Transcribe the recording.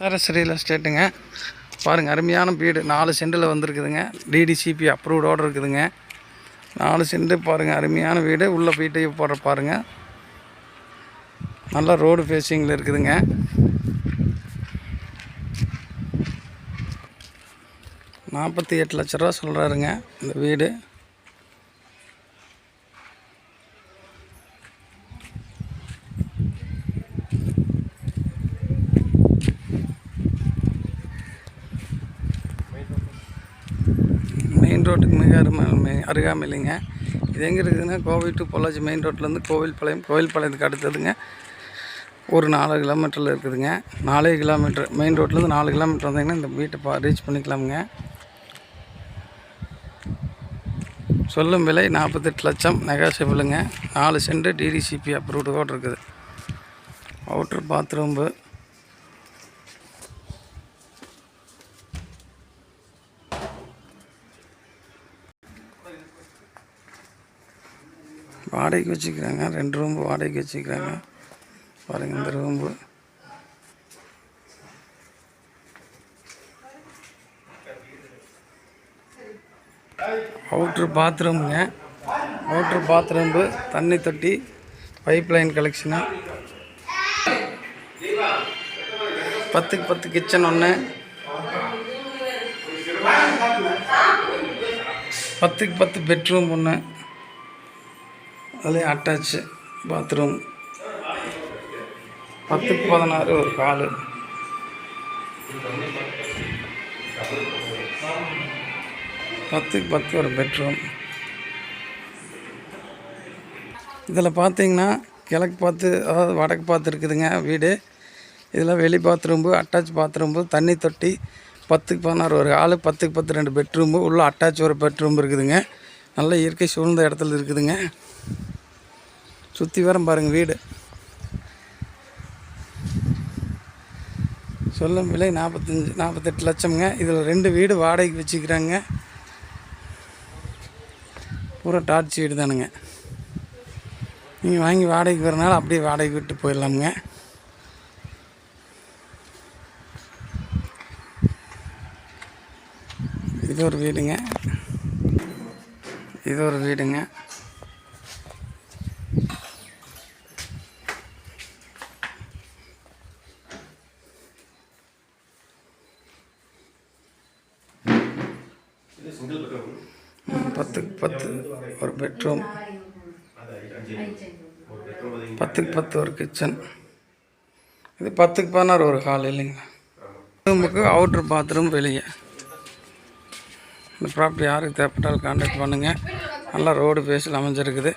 சரஸ் real எஸ்டேட்டுங்க பாருங்கள் அருமையான வீடு. நாலு சென்டில் வந்திருக்குதுங்க. டிடிசிபி அப்ரூவ்டோடு இருக்குதுங்க. நாலு சென்ட் பாருங்கள் அருமையான வீடு. உள்ளே வீட்டையும் போடுற பாருங்கள் நல்லா ரோடு ஃபேஸிங்கில் இருக்குதுங்க. நாற்பத்தி எட்டு லட்ச ரூபா சொல்கிறாருங்க இந்த வீடு. மெயின் ரோட்டுக்கு மிக அருமை அருகாமையிலைங்க இது எங்கே இருக்குதுன்னா கோவை டு பொள்ளாச்சி மெயின் ரோட்லேருந்து கோவில்பாளையம் கோவில்பாளையத்துக்கு அடுத்ததுங்க. ஒரு நாலு கிலோமீட்டரில் இருக்குதுங்க. நாலே கிலோமீட்டர் மெயின் ரோட்லேருந்து நாலு கிலோமீட்டர் வந்தீங்கன்னா இந்த வீட்டை பா ரீச் பண்ணிக்கலாமுங்க. சொல்லும் விலை நாற்பத்தெட்டு லட்சம் நெகாசிபிளுங்க நாலு சென்ட் டிடிசிபி அப்ரூவ்டு கூட இருக்குது. அவுட்ரு பாத்ரூம்பு வாடகைக்கு வச்சுக்கிறாங்க. ரெண்டு ரூம் வாடகைக்கு வச்சுக்கிறாங்க. பாருங்கள் இந்த ரூம்பு அவுட்ரு பாத்ரூமுங்க. அவுட்ரு பாத்ரூம்பு தண்ணி தொட்டி பைப் லைன் கலெக்ஷனு. பத்துக்கு பத்து கிச்சன் ஒன்று பத்துக்கு பத்து பெட்ரூம் ஒன்று அதுலேயும் அட்டாச்சு பாத்ரூம் பத்துக்கு பதினாறு ஒரு ஹாலு பத்துக்கு பத்து ஒரு பெட்ரூம் இதில் பார்த்தீங்கன்னா கிழக்கு பார்த்து அதாவது வடக்கு பார்த்து இருக்குதுங்க வீடு. இதில் வெளி பாத்ரூம்பு அட்டாச் பாத்ரூம்பு தண்ணி தொட்டி பத்துக்கு பதினாறு ஒரு ஆள் பத்துக்கு பத்து ரெண்டு பெட்ரூம்பு உள்ளே அட்டாச் ஒரு பெட்ரூம் இருக்குதுங்க. நல்ல இயற்கை சூழ்ந்த இடத்துல இருக்குதுங்க. சுற்றி வரம் பாருங்கள் வீடு. சொல்லும் விலை நாற்பத்தஞ்சு நாற்பத்தெட்டு லட்சம்ங்க. இதில் ரெண்டு வீடு வாடகைக்கு வச்சுக்கிறாங்க. பூரா டார்ச் வீடு தானுங்க. நீங்கள் வாங்கி வாடகைக்கு வரனால அப்படியே வாடகைக்கு விட்டு போயிடலாமுங்க. இது ஒரு வீடுங்க. இது ஒரு வீடுங்க. பத்துக்கு பத்து ஒரு பெட்ரூம். பத்துக்கு பத்து ஒரு கிச்சன். இது பத்துக்கு பதினாறு ஒரு ஹால் இல்லைங்களா? ரூமுக்கு அவுட்ரு பாத்ரூம் வெளியே. இந்த ப்ராப்பர்ட்டி யாருக்கு தேவைப்பட்டாலும் கான்டாக்ட் பண்ணுங்கள் நல்லா ரோடு பேஸில் அமைஞ்சிருக்குது.